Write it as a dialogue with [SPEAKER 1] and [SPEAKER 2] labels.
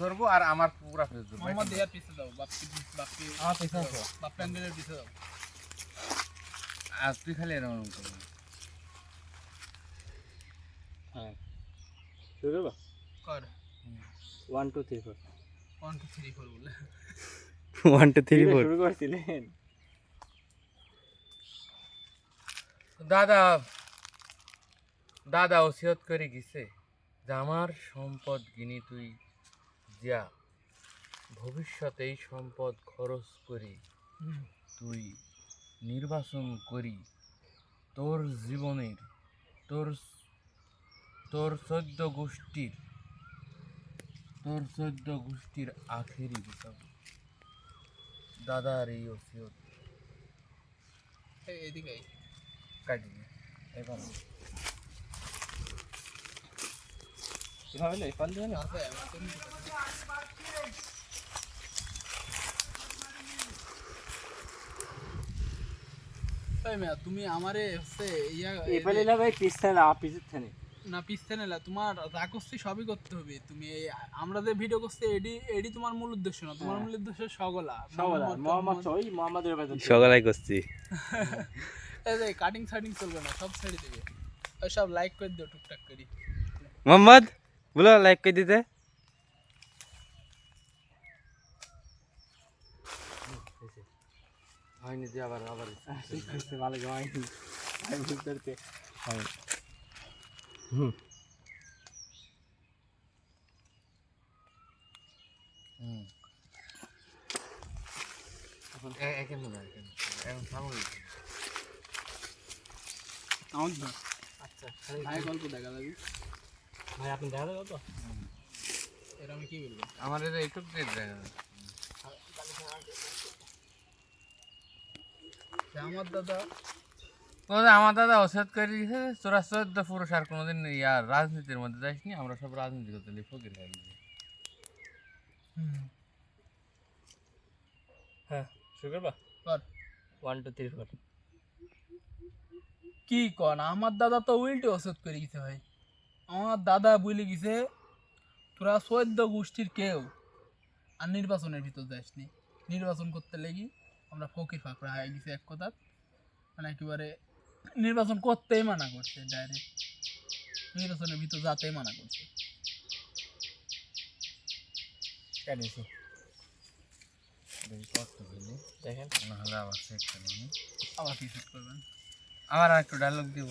[SPEAKER 1] ধরবো আর আমার পুরা ফেস ধরবো
[SPEAKER 2] মোহাম্মদ পিছে দাও বাপকে বাপকে
[SPEAKER 1] আমার পিছে
[SPEAKER 2] প্যান্ডেলের পিছে দাও
[SPEAKER 1] আর তুই খালি এরকম করবি।
[SPEAKER 3] শুরু করব?
[SPEAKER 2] কর।
[SPEAKER 3] One two three four
[SPEAKER 2] one two three four বলে।
[SPEAKER 4] ওয়ান টু থ্রি ফোর
[SPEAKER 3] শুরু করছিলেন।
[SPEAKER 1] দাদা দাদা ওসিয়ত করে গেছে। যে আমার সম্পদ গিনি তুই যা ভবিষ্যতে এই সম্পদ খরচ করি তুই নির্বাচন করি তোর জীবনের তোর তোর চোদ্দ গোষ্ঠীর তোর চোদ্দ গোষ্ঠীর আখেরি বিচার দাদার এই ওসিয়ত।
[SPEAKER 2] এই এদিকে আই।
[SPEAKER 1] কাটি এবার
[SPEAKER 2] এই মেয়া, তুমি আমারে হচ্ছে ইয়া
[SPEAKER 3] এই পালে না ভাই পিছতে না পিছের থানে
[SPEAKER 2] না পিছতে নিলা তোমার যা করছি সবই করতে হবে। তুমি এই আমরা যে ভিডিও করছি এডি এডি তোমার মূল উদ্দেশ্য না তোমার
[SPEAKER 3] হ্যাঁ।
[SPEAKER 2] মূল উদ্দেশ্য সগলা।
[SPEAKER 3] সবাই মোহাম্মদ ওই মোহাম্মদের বেতন
[SPEAKER 4] সকালাই করছি।
[SPEAKER 2] এই যে কাটিং সাইডিং চলবে না সব ছেড়ে দেবে। ওই সব লাইক করে দিও টুকটাক করি।
[SPEAKER 4] মোহাম্মদ বলো লাইক করে দিতে।
[SPEAKER 1] হয়নি যে আবার আবার
[SPEAKER 3] ভালো জমাই আমি বুঝতে পারছি
[SPEAKER 1] হুম।
[SPEAKER 3] আচ্ছা
[SPEAKER 2] ভাই গল্প দেখা যাবে
[SPEAKER 3] ভাই আপনি দেখা যাবে তো?
[SPEAKER 2] এর আমি কি বলব?
[SPEAKER 1] আমার এটা একটু দেখা যায়।
[SPEAKER 2] আমার দাদা?
[SPEAKER 1] তো আমার দাদা ওষুধ করে দিয়েছে তোরা চোদ্দ পুরুষ আর কোনোদিন ইয়ার রাজনীতির মধ্যে যাইসনি আমরা সব রাজনীতি করতে লিখি ফকির খাই
[SPEAKER 3] হ্যাঁ শুরু করবা ওয়ান টু থ্রি ফোর
[SPEAKER 2] কি কন আমার দাদা তো উল্টে ওষুধ করে গেছে ভাই। আমার দাদা বলে গেছে তোরা চোদ্দ গোষ্ঠীর কেউ আর নির্বাচনের ভিতর যাসনি। নির্বাচন করতে লেগি আমরা ফকির ফাঁকড়া হয়ে গেছি এক কথা। মানে একেবারে নির্বাচন করতেই মানা করছে ডাইরেক্ট নির্বাচনের ভিতর যাতেই মানা করছে।
[SPEAKER 3] দেখেন।
[SPEAKER 1] নাহলে আবার করবেন
[SPEAKER 2] আবার কি সেট করবেন?
[SPEAKER 1] আবার আর একটু ডায়লগ দিব।